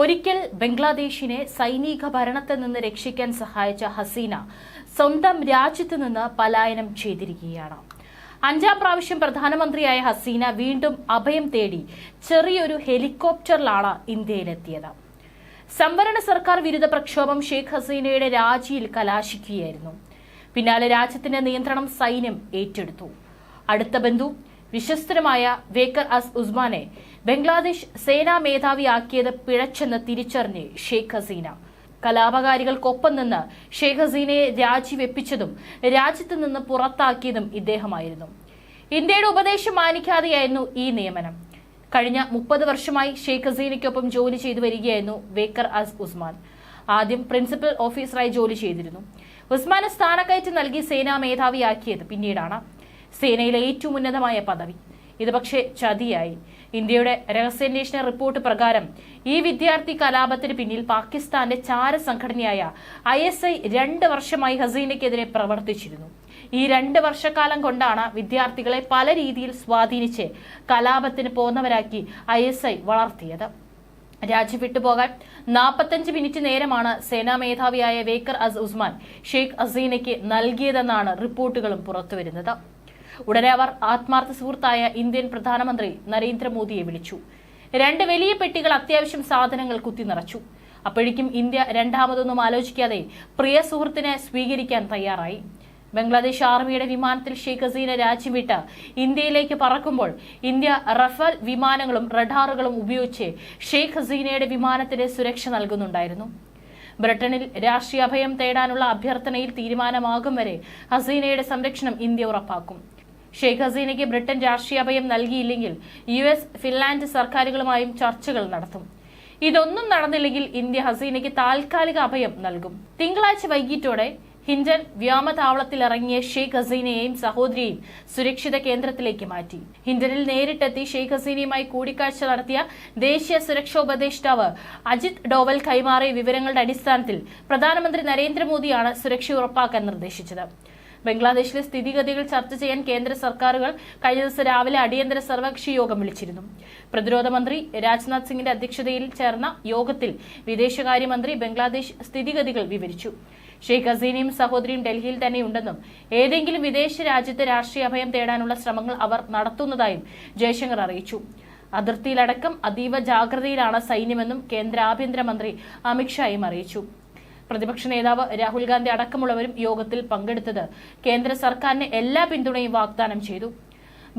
ഒരിക്കൽ ബംഗ്ലാദേശിനെ സൈനിക ഭരണത്തിൽ നിന്ന് രക്ഷിക്കാൻ സഹായിച്ച ഹസീന സ്വന്തം രാജ്യത്ത് നിന്ന് പലായനം ചെയ്തിരിക്കുകയാണ്. അഞ്ചാം പ്രാവശ്യം പ്രധാനമന്ത്രിയായ ഹസീന വീണ്ടും അഭയം തേടി ചെറിയൊരു ഹെലികോപ്റ്ററിലാണ് ഇന്ത്യയിലെത്തിയത്. സംവരണ സർക്കാർ വിരുദ്ധ പ്രക്ഷോഭം ഷെയ്ഖ് ഹസീനയുടെ രാജിയിൽ കലാശിക്കുകയായിരുന്നു. പിന്നാലെ രാജ്യത്തിന്റെ നിയന്ത്രണം സൈന്യം ഏറ്റെടുത്തു. അടുത്ത ബന്ധു വിശ്വസ്തരമായ വേക്കർ അസ് ഉസ്മാനെ ബംഗ്ലാദേശ് സേനാ മേധാവിയാക്കിയത് പിഴച്ചെന്ന് തിരിച്ചറിഞ്ഞ് ഷെയ്ഖ് ഹസീന. കലാപകാരികൾക്കൊപ്പം നിന്ന് ഷെയ്ഖ് ഹസീനയെ രാജിവെപ്പിച്ചതും രാജ്യത്ത് നിന്ന് പുറത്താക്കിയതും ഇദ്ദേഹമായിരുന്നു. ഇന്ത്യയുടെ ഉപദേശം മാനിക്കാതെയായിരുന്നു ഈ നിയമനം. കഴിഞ്ഞ മുപ്പത് വർഷമായി ഷെയ്ഖ് ഹസീനയ്ക്കൊപ്പം ജോലി ചെയ്തു വരികയായിരുന്നു വേക്കർ അസ് ഉസ്മാൻ. ആദ്യം പ്രിൻസിപ്പൽ ഓഫീസറായി ജോലി ചെയ്തിരുന്നു. ഉസ്മാന് സ്ഥാനക്കയറ്റം നൽകി സേനാ മേധാവിയാക്കിയത് പിന്നീടാണ്. സേനയിലെ ഏറ്റവും ഉന്നതമായ പദവി. ഇത് പക്ഷേ ചതിയായി. ഇന്ത്യയുടെ രഹസ്യാന്വേഷണ റിപ്പോർട്ട് പ്രകാരം ഈ വിദ്യാർത്ഥി കലാപത്തിന് പിന്നിൽ പാകിസ്ഥാന്റെ ചാര സംഘടനയായ ഐ എസ് ഐ രണ്ട് വർഷമായി ഹസീനയ്ക്കെതിരെ പ്രവർത്തിച്ചിരുന്നു. ഈ രണ്ട് വർഷക്കാലം കൊണ്ടാണ് വിദ്യാർത്ഥികളെ പല രീതിയിൽ സ്വാധീനിച്ച് കലാപത്തിന് പോന്നവരാക്കി ഐ എസ് ഐ വളർത്തിയത്. രാജ്യം വിട്ടുപോകാൻ നാൽപ്പത്തഞ്ച് മിനിറ്റ് നേരമാണ് സേനാ മേധാവിയായ വേക്കർ അസ് ഉസ്മാൻ ഷെയ്ഖ് ഹസീനയ്ക്ക് നൽകിയതെന്നാണ് റിപ്പോർട്ടുകളും പുറത്തുവരുന്നത്. ഉടനെ അവർ ആത്മാർത്ഥ സുഹൃത്തായ ഇന്ത്യൻ പ്രധാനമന്ത്രി നരേന്ദ്രമോദിയെ വിളിച്ചു. രണ്ട് വലിയ പെട്ടികൾ അത്യാവശ്യം സാധനങ്ങൾ കുത്തി നിറച്ചു. അപ്പോഴേക്കും ഇന്ത്യ രണ്ടാമതൊന്നും ആലോചിക്കാതെ പ്രിയ സുഹൃത്തിനെ സ്വീകരിക്കാൻ തയ്യാറായി. ബംഗ്ലാദേശ് ആർമിയുടെ വിമാനത്തിൽ ഷെയ്ഖ് ഹസീന രാജ്യം വിട്ട് ഇന്ത്യയിലേക്ക് പറക്കുമ്പോൾ ഇന്ത്യ റഫേൽ വിമാനങ്ങളും റഡാറുകളും ഉപയോഗിച്ച് ഷെയ്ഖ് ഹസീനയുടെ വിമാനത്തിന് സുരക്ഷ നൽകുന്നുണ്ടായിരുന്നു. ബ്രിട്ടനിൽ രാഷ്ട്രീയ അഭയം തേടാനുള്ള അഭ്യർത്ഥനയിൽ തീരുമാനമാകും വരെ ഹസീനയുടെ സംരക്ഷണം ഇന്ത്യ ഉറപ്പാക്കും. ഷെയ്ഖ് ഹസീനയ്ക്ക് ബ്രിട്ടൻ രാഷ്ട്രീയ അഭയം നൽകിയില്ലെങ്കിൽ യു എസ് ഫിൻലാൻഡ് സർക്കാരുകളുമായും ചർച്ചകൾ നടത്തും. ഇതൊന്നും നടന്നില്ലെങ്കിൽ ഇന്ത്യ ഹസീനയ്ക്ക് താൽക്കാലിക അഭയം നൽകും. തിങ്കളാഴ്ച വൈകിട്ടോടെ ഹിൻഡൻ വ്യോമതാവളത്തിൽ ഇറങ്ങിയ ഷെയ്ഖ് ഹസീനയെയും സഹോദരിയെയും സുരക്ഷിത കേന്ദ്രത്തിലേക്ക് മാറ്റി. ഹിൻഡനിൽ നേരിട്ടെത്തി ഷെയ്ഖ് ഹസീനയുമായി കൂടിക്കാഴ്ച നടത്തിയ ദേശീയ സുരക്ഷാ ഉപദേഷ്ടാവ് അജിത് ഡോവൽ കൈമാറിയ വിവരങ്ങളുടെ അടിസ്ഥാനത്തിൽ പ്രധാനമന്ത്രി നരേന്ദ്രമോദിയാണ് സുരക്ഷ ഉറപ്പാക്കാൻ നിർദ്ദേശിച്ചത്. ബംഗ്ലാദേശിലെ സ്ഥിതിഗതികൾ ചർച്ച ചെയ്യാൻ കേന്ദ്ര സർക്കാരുകൾ കഴിഞ്ഞ ദിവസം രാവിലെ അടിയന്തര സർവകക്ഷി യോഗം വിളിച്ചിരുന്നു. പ്രതിരോധ മന്ത്രി രാജ്നാഥ് സിംഗിന്റെ അധ്യക്ഷതയിൽ ചേർന്ന യോഗത്തിൽ വിദേശകാര്യമന്ത്രി ബംഗ്ലാദേശ് സ്ഥിതിഗതികൾ വിവരിച്ചു. ഷെയ്ഖ് ഹസീനയും സഹോദരിയും ഡൽഹിയിൽ തന്നെയുണ്ടെന്നും ഏതെങ്കിലും വിദേശ രാജ്യത്ത് രാഷ്ട്രീയ അഭയം തേടാനുള്ള ശ്രമങ്ങൾ അവർ നടത്തുന്നതായും ജയശങ്കർ അറിയിച്ചു. അതിർത്തിയിലടക്കം അതീവ ജാഗ്രതയിലാണ് സൈന്യമെന്നും കേന്ദ്ര ആഭ്യന്തരമന്ത്രി അമിത്ഷായും അറിയിച്ചു. പ്രതിപക്ഷ നേതാവ് രാഹുൽ ഗാന്ധി അടക്കമുള്ളവരും യോഗത്തിൽ പങ്കെടുത്തത് കേന്ദ്ര സർക്കാരിന് എല്ലാ പിന്തുണയും വാഗ്ദാനം ചെയ്തു.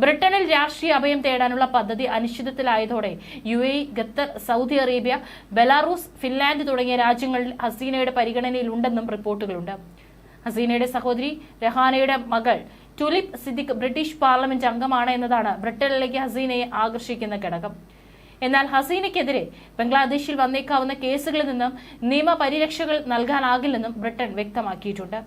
ബ്രിട്ടനിൽ രാഷ്ട്രീയ അഭയം തേടാനുള്ള പദ്ധതി അനിശ്ചിതത്തിലായതോടെ U A Qatar Saudi Arabia Belarus Finland തുടങ്ങിയ രാജ്യങ്ങളിൽ ഹസീനയുടെ പരിഗണനയിലുണ്ടെന്നും റിപ്പോർട്ടുകളുണ്ട്. ഹസീനയുടെ സഹോദരി രഹാനയുടെ മകൾ ടുലിപ് സിദ്ദിഖ് ബ്രിട്ടീഷ് പാർലമെന്റ് അംഗമാണ് എന്നതാണ് ബ്രിട്ടനിലേക്ക് ഹസീനയെ ആകർഷിക്കുന്ന ഘടകം. എന്നാൽ ഹസീനയ്ക്കെതിരെ ബംഗ്ലാദേശിൽ വന്നേക്കാവുന്ന കേസുകളിൽ നിന്നും നിയമപരിരക്ഷകൾ നൽകാനാകില്ലെന്നും ബ്രിട്ടൻ വ്യക്തമാക്കിയിട്ടുണ്ട്.